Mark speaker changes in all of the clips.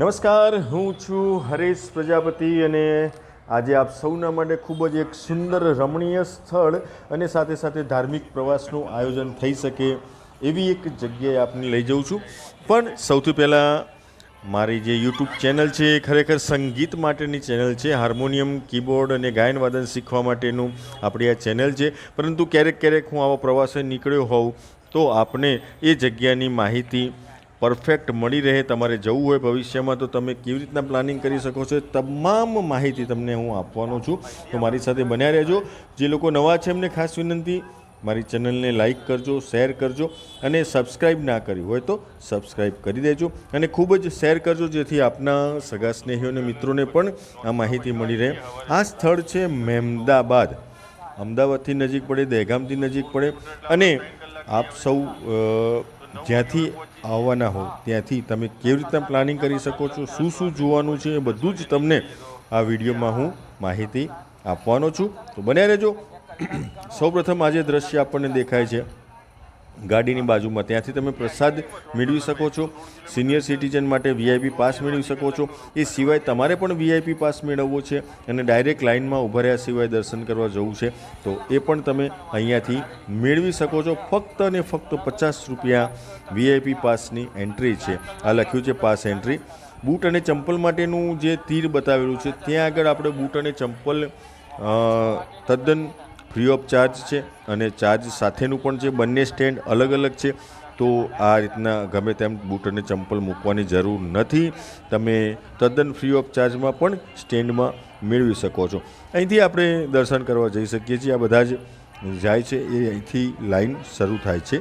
Speaker 1: નમસ્કાર, હું છું હરેશ પ્રજાપતિ અને આજે આપ સૌના માટે ખૂબ જ એક સુંદર રમણીય સ્થળ અને સાથે સાથે ધાર્મિક પ્રવાસનું આયોજન થઈ શકે એવી એક જગ્યાએ આપને લઈ જઉં છું. પણ સૌથી પહેલાં મારી જે યુટ્યુબ ચેનલ છે એ ખરેખર સંગીત માટેની ચેનલ છે. હાર્મોનિયમ, કીબોર્ડ અને ગાયન વાદન શીખવા માટેનું આપણી આ ચેનલ છે. પરંતુ ક્યારેક ક્યારેક હું આવા પ્રવાસે નીકળ્યો હોઉં તો આપને એ જગ્યાની માહિતી પરફેક્ટ મળી રહે, તમારે જવું હોય ભવિષ્યમાં, તો તમે કેવી રીતના પ્લાનિંગ કરી શકો છો તમામ માહિતી તમને હું આપવાનો છું. તો મારી સાથે બન્યા રહેજો. જે લોકો નવા છે એમને ખાસ વિનંતી, મારી ચેનલને લાઇક કરજો, શેર કરજો અને સબસ્ક્રાઈબ ના કર્યું હોય તો સબસ્ક્રાઈબ કરી દેજો અને ખૂબ જ શેર કરજો, જેથી આપના સગા સ્નેહીઓ અને મિત્રોને પણ આ માહિતી મળી રહે. આ સ્થળ છે મહેમદાબાદ અમદાવાદથી નજીક પડે, દહેગામથી નજીક પડે અને આપ સૌ જ્યાંથી આવવાના હો. ત્યાંથી તમે કેવી રીતના પ્લાનિંગ કરી શકો છો? શું શું જોવાનું છે એ બધું જ તમને આ વિડીયોમાં હું માહિતી આપવાનો છું. તો બન્યા રહેજો. સૌપ્રથમ આજે દ્રશ્ય આપણને દેખાય છે. ગાડીની બાજુમાં. ત્યાંથી તમે પ્રસાદ મેળવી શકો છો. સિનિયર સિટીઝન માટે વીઆઈપી પાસ મેળવી શકો છો. એ સિવાય તમારે પણ વીઆઈપી પાસ મેળવવો છે અને ડાયરેક્ટ લાઇનમાં ઊભા રહ્યા સિવાય દર્શન કરવા જવું છે. તો એ પણ તમે અહીંયાથી મેળવી શકો છો. ફક્ત અને ફક્ત પચાસ રૂપિયા વીઆઈપી પાસની એન્ટ્રી છે. આ લખ્યું છે પાસ એન્ટ્રી. બૂટ અને ચંપલ માટેનું જે તીર બતાવેલું છે, ત્યાં આગળ આપણે બૂટ અને ચંપલ તદ્દન ફ્રી ઓફ ચાર્જ છે અને ચાર્જ સાથેનું પણ છે બંને સ્ટેન્ડ અલગ અલગ છે, તો આ રીતના ગમે તેમ બૂટ અને ચંપલ મૂકવાની જરૂર નથી. તમે તદ્દન ફ્રી ઓફ ચાર્જમાં પણ સ્ટેન્ડમાં મેળવી શકો છો. અહીંથી આપણે દર્શન કરવા જઈ શકીએ છીએ. આ બધા જ જાય છે. એ અહીંથી લાઈન શરૂ થાય છે.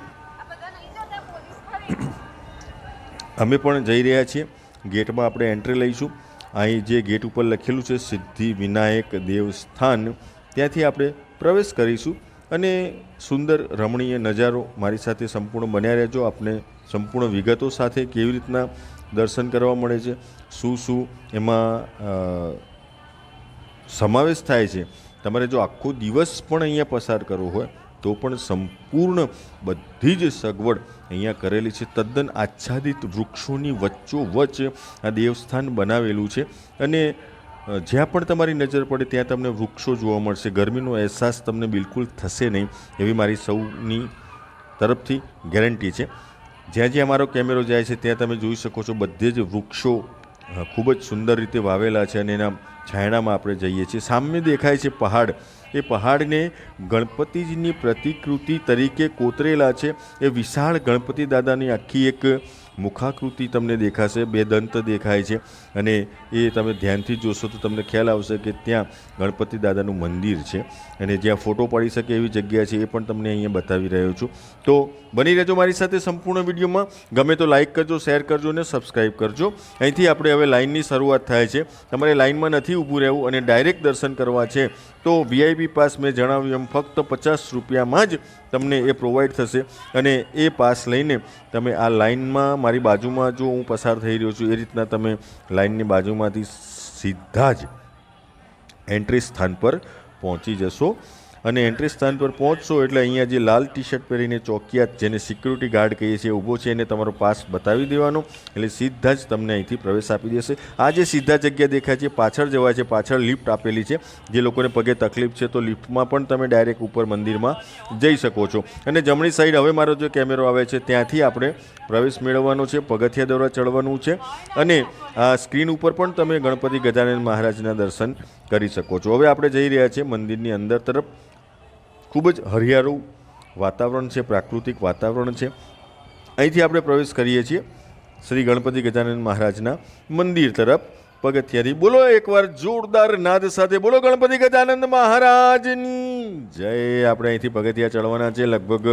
Speaker 1: અમે પણ જઈ રહ્યા છીએ. ગેટમાં આપણે એન્ટ્રી લઈશું. અહીં જે ગેટ ઉપર લખેલું છે સિદ્ધિ વિનાયક દેવસ્થાન. ત્યાંથી આપણે પ્રવેશ કરીશું અને સુંદર રમણીય નજારો મારી સાથે સંપૂર્ણ બન્યા રહેજો. આપને સંપૂર્ણ વિગતો સાથે કેવી રીતના દર્શન કરવા મળે છે, શું શું એમાં સમાવેશ થાય છે, તમારે જો આખો દિવસ પણ અહીંયા પસાર કરવો હોય, તો પણ સંપૂર્ણ બધી જ સગવડ અહીંયા કરેલી છે. તદ્દન આચ્છાદિત વૃક્ષોની વચ્ચોવચ્ચ આ દેવસ્થાન બનાવેલું છે અને જ્યાં પણ તમારી નજર પડે ત્યાં તમને વૃક્ષો જોવા મળશે. ગરમીનો અહેસાસ તમને બિલકુલ થશે નહીં, એવી મારી સૌની તરફથી ગેરંટી છે. જ્યાં જ્યાં મારો કેમેરો જાય છે, ત્યાં તમે જોઈ શકો છો બધે જ વૃક્ષો ખૂબ જ સુંદર રીતે વાવેલા છે અને એના છાયણામાં આપણે જઈએ છીએ. સામે દેખાય છે પહાડ. એ પહાડને ગણપતિજીની પ્રતિકૃતિ તરીકે કોતરેલા છે. એ વિશાળ ગણપતિ દાદાની આખી એક મુખાકૃતિ તમને દેખાશે, બે દંત દેખાય છે અને એ તમે ધ્યાનથી જોશો તો તમને ખ્યાલ આવશે કે ત્યાં ગણપતિ દાદાનું મંદિર છે અને જ્યાં ફોટો પાડી શકે એવી જગ્યા છે એ પણ તમને અહીંયા બતાવી રહ્યો છું. તો બની રહેજો મારી સાથે સંપૂર્ણ વિડીયોમાં. ગમે તો લાઈક કરજો શેર કરજો અને સબસ્ક્રાઈબ કરજો. અહીંથી આપણે હવે લાઇનની શરૂઆત થાય છે. તમારે લાઇનમાં નથી ઊભું રહેવું અને ડાયરેક્ટ દર્શન કરવા છે તો વીઆઈપી પાસ મેં જણાવ્યું એમ ફક્ત પચાસ રૂપિયામાં જ તમને એ પ્રોવાઈડ થશે અને એ પાસ લઈને તમે આ લાઇનમાં મારી બાજુમાં જો હું પસાર થઈ રહ્યો છું, એ રીતના તમે લાઇનની બાજુમાંથી સીધા જ એન્ટ્રી સ્થાન પર પહોંચી જશો. અને એન્ટ્રી સ્થાન પર પહોંચશો એટલે અહીંયા જે લાલ ટી શર્ટ પહેરીને ચોકિયાત જેને સિક્યુરિટી ગાર્ડ કહીએ છીએ ઊભો છે, એને તમારો પાસ બતાવી દેવાનો. એટલે સીધા જ તમને અહીંથી પ્રવેશ આપી દેશે. આ જે સીધા જગ્યા દેખાય છે, પાછળ જવાય છે, પાછળ લિફ્ટ આપેલી છે. જે લોકોને પગે તકલીફ છે, તો લિફ્ટમાં પણ તમે ડાયરેક્ટ ઉપર મંદિરમાં જઈ શકો છો. અને જમણી સાઈડ હવે મારો જે કેમેરો આવે છે, ત્યાંથી આપણે પ્રવેશ મેળવવાનો છે, પગથિયા દ્વારા ચડવાનું છે. અને આ સ્ક્રીન ઉપર પણ તમે ગણપતિ ગજાનંદ મહારાજના દર્શન કરી શકો છો. હવે આપણે જઈ રહ્યા છીએ મંદિરની અંદર તરફ. ખૂબ જ હરિયાળું વાતાવરણ છે, પ્રાકૃતિક વાતાવરણ છે. અહીંથી આપણે પ્રવેશ કરીએ છીએ શ્રી ગણપતિ ગજાનંદ મહારાજના મંદિર તરફ. પગથિયાથી બોલો એકવાર જોરદાર નાદ સાથે બોલો ગણપતિ ગજાનંદ મહારાજની. જય, આપણે અહીંથી પગથિયા ચડવાના છે. લગભગ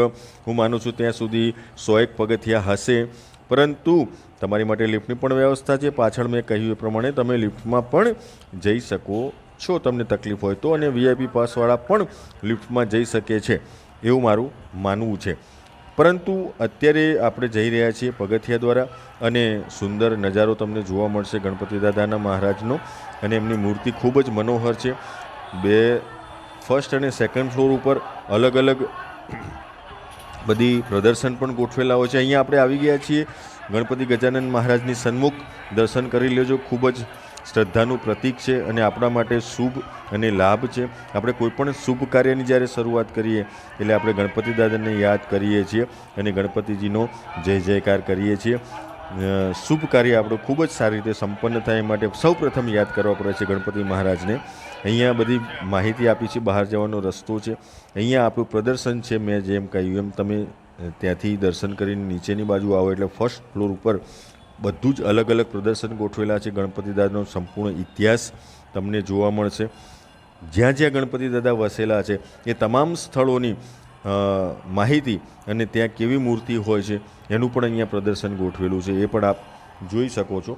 Speaker 1: હું માનું છું ત્યાં સુધી સો એક પગથિયા હશે. પરંતુ તમારી માટે લિફ્ટની પણ વ્યવસ્થા છે. પાછળ મેં કહ્યું એ પ્રમાણે તમે લિફ્ટમાં પણ જઈ શકો છો તમને તકલીફ હોય તો અને વીઆઈપી પાસવાળા પણ લિફ્ટમાં જઈ શકે છે, એવું મારું માનવું છે. પરંતુ અત્યારે આપણે જઈ રહ્યા છીએ પગથિયા દ્વારા અને સુંદર નજારો તમને જોવા મળશે ગણપતિ દાદાના મહારાજનો અને એમની મૂર્તિ ખૂબ જ મનોહર છે. બે ફર્સ્ટ અને સેકન્ડ ફ્લોર ઉપર અલગ અલગ બધી પ્રદર્શન પણ ગોઠવેલા હોય છે. અહીંયા આપણે આવી ગયા છીએ. ગણપતિ ગજાનન મહારાજની સન્મુખ દર્શન કરી લેજો. ખૂબ જ શ્રદ્ધાનું પ્રતીક છે અને આપણા માટે શુભ અને લાભ છે. આપણે કોઈપણ શુભ કાર્યની જ્યારે શરૂઆત કરીએ, એટલે આપણે ગણપતિ દાદાને યાદ કરીએ છીએ અને ગણપતિજીનો જય જયકાર કરીએ છીએ. શુભ કાર્ય આપણું ખૂબ જ સારી રીતે સંપન્ન થાય એ માટે સૌ પ્રથમ યાદ કરવા પડે છે ગણપતિ મહારાજને. અહીંયા બધી માહિતી આપી છે, બહાર જવાનો રસ્તો છે. અહીંયા આપણું પ્રદર્શન છે, મેં જેમ કહ્યું એમ તમે ત્યાંથી દર્શન કરીને નીચેની બાજુ આવો એટલે ફર્સ્ટ ફ્લોર ઉપર બધું જ અલગ અલગ પ્રદર્શન ગોઠવેલા છે. ગણપતિ દાદાનો સંપૂર્ણ ઇતિહાસ તમને જોવા મળશે. જ્યાં જ્યાં ગણપતિ દાદા વસેલા છે, એ તમામ સ્થળોની માહિતી અને ત્યાં કેવી મૂર્તિ હોય છે, એનું પણ અહીંયા પ્રદર્શન ગોઠવેલું છે. એ પણ આપ જોઈ શકો છો.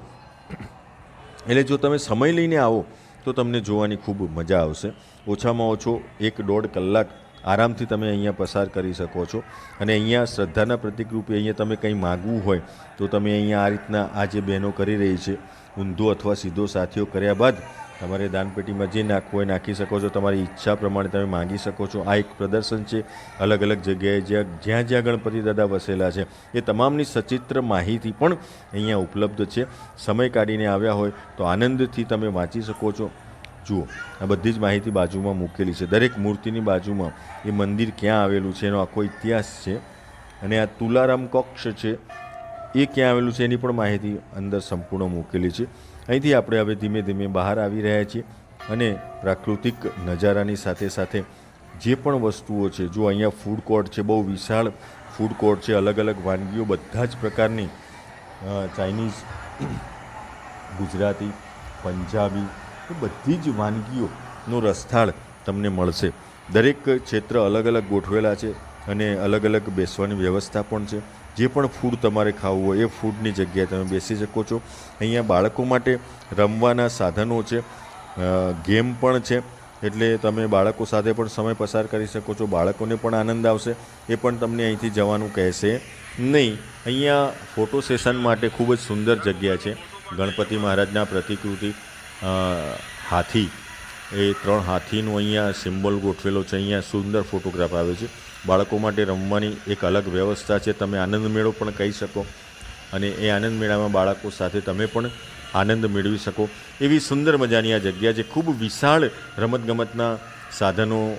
Speaker 1: એટલે જો તમે સમય લઈને આવો, તો તમને જોવાની ખૂબ મજા આવશે. ઓછામાં ઓછો એક દોઢ કલાક આરામથી તમે અહીંયા પસાર કરી શકો છો. અને અહીંયા શ્રદ્ધાના પ્રતિકરૂપે અહીંયા તમે કંઈ માગવું હોય, તો તમે અહીંયા આ રીતના આ જે બહેનો કરી રહી છે, ઊંધો અથવા સીધો સાથીઓ કર્યા બાદ તમારે દાનપેટીમાં જે નાખવું હોય નાખી શકો છો. તમારી ઈચ્છા પ્રમાણે તમે માંગી શકો છો. આ એક પ્રદર્શન છે. અલગ અલગ જગ્યાએ જ્યાં જ્યાં જ્યાં ગણપતિ દાદા વસેલા છે, એ તમામની સચિત્ર માહિતી પણ અહીંયા ઉપલબ્ધ છે. સમય કાઢીને આવ્યા હોય તો આનંદથી તમે વાંચી શકો છો. જુઓ આ બધી જ માહિતી બાજુમાં મૂકેલી છે. દરેક મૂર્તિની બાજુમાં એ મંદિર ક્યાં આવેલું છે એનો આખો ઇતિહાસ છે. અને આ તુલારામ કક્ષ છે, એ ક્યાં આવેલું છે એની પણ માહિતી અંદર સંપૂર્ણ મૂકેલી છે. અહીંથી આપણે હવે ધીમે ધીમે બહાર આવી રહ્યા છીએ અને પ્રાકૃતિક નજારાની સાથે સાથે જે પણ વસ્તુઓ છે, જો અહીંયા ફૂડ કોર્ટ છે, બહુ વિશાળ ફૂડ કોર્ટ છે, અલગ અલગ વાનગીઓ, બધા જ પ્રકારની ચાઇનીઝ ગુજરાતી, પંજાબી એ બધી જ વાનગીઓનો રસથાળ તમને મળશે. દરેક ક્ષેત્ર અલગ અલગ ગોઠવેલા છે અને અલગ અલગ બેસવાની વ્યવસ્થા પણ છે. જે પણ ફૂડ તમારે ખાવું હોય એ ફૂડની જગ્યાએ તમે બેસી શકો છો. અહીંયા બાળકો માટે રમવાના સાધનો છે ગેમ પણ છે, એટલે તમે બાળકો સાથે પણ સમય પસાર કરી શકો છો. બાળકોને પણ આનંદ આવશે. એ પણ તમને અહીંથી જવાનું કહેશે નહીં. અહીંયા ફોટો સેશન માટે ખૂબ જ સુંદર જગ્યા છે. ગણપતિ મહારાજના પ્રતિકૃતિ હાથી. એ ત્રણ હાથીનું અહીંયા સિમ્બોલ ગોઠવેલો છે. અહીંયા સુંદર ફોટોગ્રાફ આવે છે. બાળકો માટે રમવાની એક અલગ વ્યવસ્થા છે. તમે આનંદ મેળો પણ કહી શકો. અને એ આનંદ મેળામાં બાળકો સાથે તમે પણ આનંદ મેળવી શકો. એવી સુંદર મજાની આ જગ્યા છે. ખૂબ વિશાળ રમતગમતના સાધનો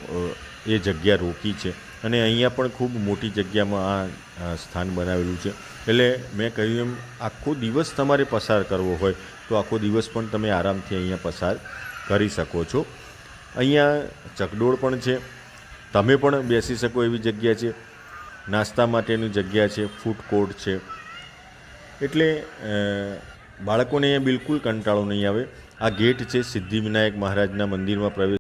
Speaker 1: એ જગ્યા રોકી છે. અને અહીંયા પણ ખૂબ મોટી જગ્યામાં આ સ્થાન બનાવેલું છે. એટલે મેં કહ્યું એમ, આખો દિવસ તમારે પસાર કરવો હોય. તો આખો દિવસ પણ તમે આરામથી અહીંયા પસાર કરી શકો છો. અહીંયા ચકડોળ પણ છે. તમે પણ બેસી શકો એવી જગ્યા છે. નાસ્તા માટેની જગ્યા છે. ફૂડ કોર્ટ છે. એટલે બાળકોને અહીંયા બિલકુલ કંટાળો નહીં આવે. આ ગેટ છે સિદ્ધિવિનાયક મહારાજના મંદિરમાં પ્રવેશ